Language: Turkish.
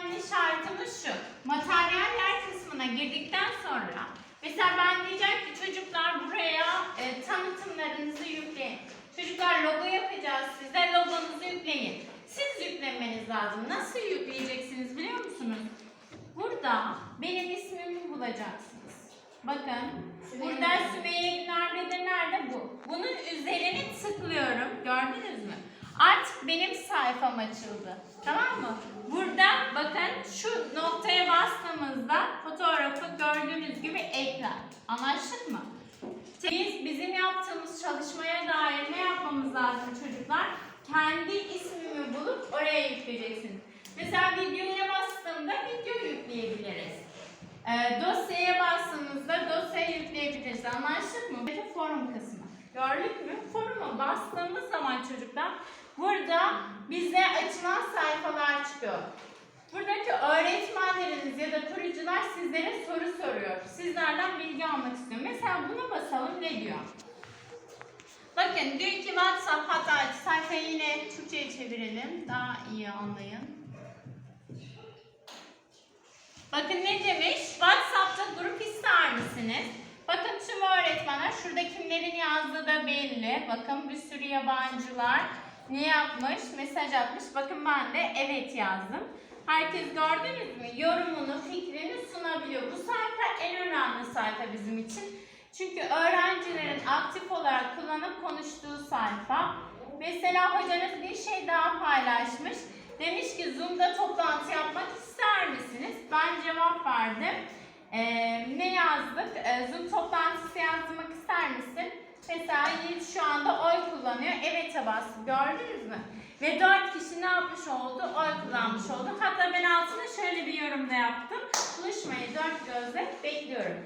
önemli işaretimiz şu. Materyaller kısmına girdikten sonra mesela ben diyeceğim ki çocuklar buraya e, tanıtımlarınızı yükleyin. Çocuklar logo yapacağız size logonuzu yükleyin. Siz yüklemeniz lazım. Nasıl yükleyeceksiniz biliyor musunuz? Burada benim ismimi bulacaksınız. Bakın burada Sümeyye Güner nerede bu? Bunun üzerine tıklıyorum. Gördünüz mü? Artık benim sayfam açıldı. Tamam mı? Burada bakın şu noktaya bastığımızda fotoğrafı gördüğünüz gibi ekler. Anlaştık mı? Biz bizim yaptığımız çalışmaya dair ne yapmamız lazım çocuklar? Kendi ismimi bulup oraya yükleyeceksiniz. Mesela videoya bastığımda video yükleyebiliriz. Ee, dosyaya bastığımızda dosyayı yükleyebiliriz. Anlaştık mı? Böyle forum kısmı. Gördük mü? Foruma bastığımız zaman çocuklar burada bize açılan sayfalar çıkıyor. Buradaki öğretmenleriniz ya da kurucular sizlere soru soruyor. Sizlerden bilgi almak istiyor. Mesela buna basalım ne diyor? Bakın dünkü WhatsApp hatta sayfayı yine Türkçe'ye çevirelim. Daha iyi anlayın. Bakın ne demiş? WhatsApp'ta grup ister misiniz? Bakın tüm öğretmenler şurada kimlerin yazdığı da belli. Bakın bir sürü yabancılar ne yapmış? Mesaj atmış. Bakın ben de evet yazdım. Herkes gördünüz mü? Yorumunu, fikrini sunabiliyor. Bu sayfa en önemli sayfa bizim için. Çünkü öğrencilerin aktif olarak kullanıp konuştuğu sayfa. Mesela hocanız bir şey daha paylaşmış. Demiş ki Zoom'da toplantı yapmak ister misiniz? Ben cevap verdim. Ee, ne yazdık? Ee, Zoom toplantısı yazmak ister misin? Mesela Yiğit şu anda kullanıyor. Evet'e bastı. Gördünüz mü? Ve dört kişi ne yapmış oldu? Oy kullanmış oldu. Hatta ben altına şöyle bir yorum da yaptım. Buluşmayı dört gözle bekliyorum.